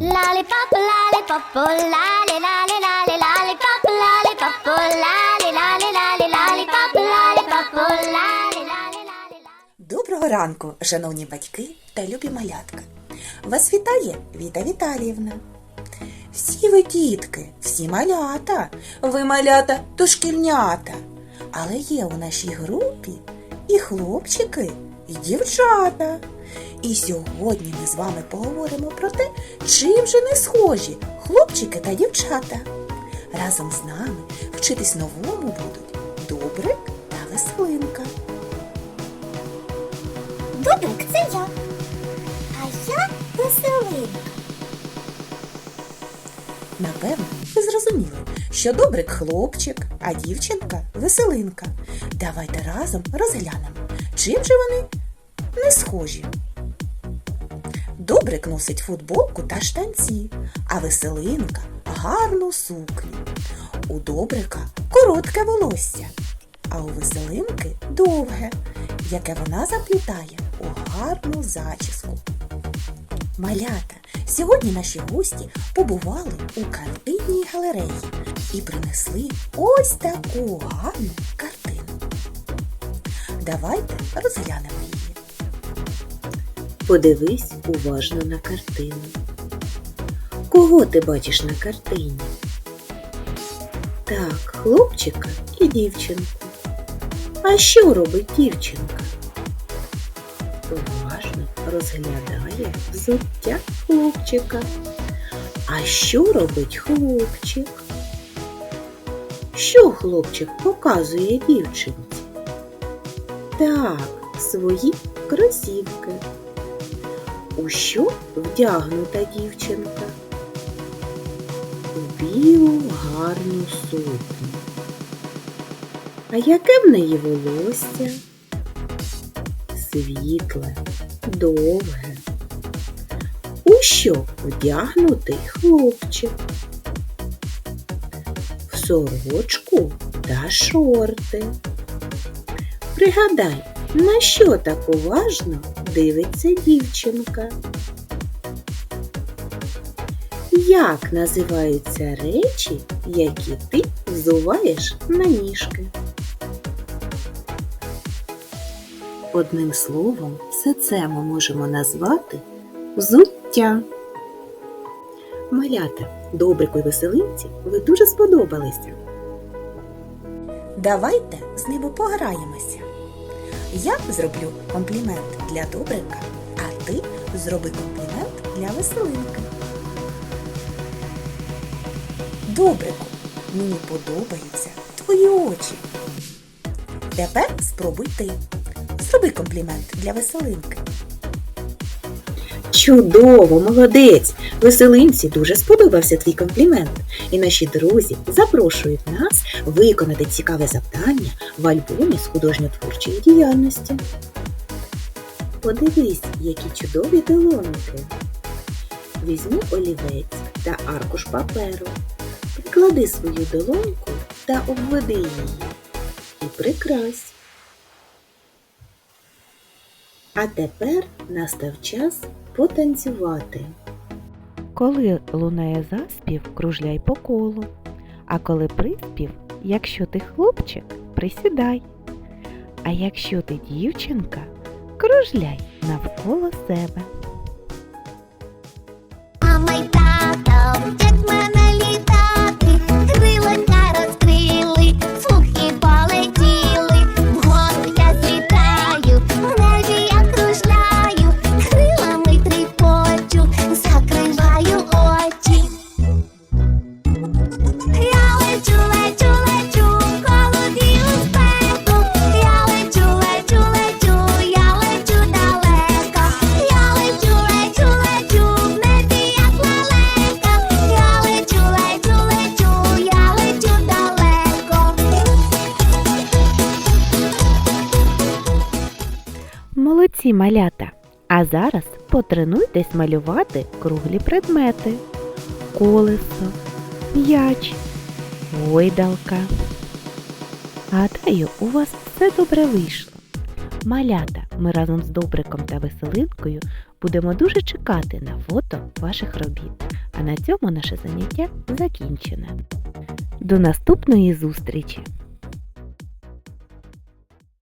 Lollipop, lollipop, oh, lolly, lolly, lolly, lollipop, lollipop, oh, lolly, lolly, lolly, lollipop, lollipop, oh. Доброго ранку, шановні батьки та любі малятка. Вас вітає Віта Віталіївна. Всі ви дітки, всі малята, ви малята то шкільнята. Але є у нашій групі і хлопчики, і дівчата. І сьогодні ми з вами поговоримо про те, чим же не схожі хлопчики та дівчата. Разом з нами вчитись новому будуть Добрик та Веселинка. Добрик, це я. А я веселинка. Напевно, ви зрозуміли, що добрик хлопчик, а дівчинка веселинка. Давайте разом розглянемо, чим же вони не схожі. Добрик носить футболку та штанці, а веселинка гарну сукню. У добрика коротке волосся, а у веселинки довге, яке вона заплітає у гарну зачіску. Малята, сьогодні наші гості побували у картинній галереї і принесли ось таку гарну картину. Давайте розглянемо. Подивись уважно на картину. Кого ти бачиш на картині? Так, хлопчика і дівчинку. А що робить дівчинка? Уважно розглядає взуття хлопчика. А що робить хлопчик? Що хлопчик показує дівчинці? Так, свої кросівки. У що вдягнута дівчинка? У білу гарну сукню. А яке в неї волосся? Світле, довге. У що вдягнутий хлопчик? В сорочку та шорти. Пригадай, на що так уважно дивиться дівчинка? Як називаються речі, які ти взуваєш на ніжки? Одним словом, все це ми можемо назвати взуття. Малята, добрику й веселинці ви дуже сподобалися. Давайте з ними пограємося. Я зроблю комплімент для добрика, а ти зроби комплімент для веселинки. Добрику, мені подобаються твої очі. Тепер спробуй ти. Зроби комплімент для веселинки. Чудово, молодець! Веселинці дуже сподобався твій комплімент. І наші друзі запрошують нас виконати цікаве завдання в альбомі з художньо-творчої діяльності. Подивись, які чудові долоники. Візьми олівець та аркуш паперу. Приклади свою долоньку та обведи її. І прикрась. А тепер настав час потанцювати. Коли лунає заспів, кружляй по колу. А коли приспів, якщо ти хлопчик, присідай. А якщо ти дівчинка, кружляй навколо себе. Молодці малята! А зараз потренуйтесь малювати круглі предмети. Колесо, м'яч, гойдалка. Гадаю, у вас все добре вийшло. Малята, ми разом з Добриком та Веселинкою Будемо дуже чекати на фото ваших робіт. А на цьому наше заняття закінчене. До наступної зустрічі!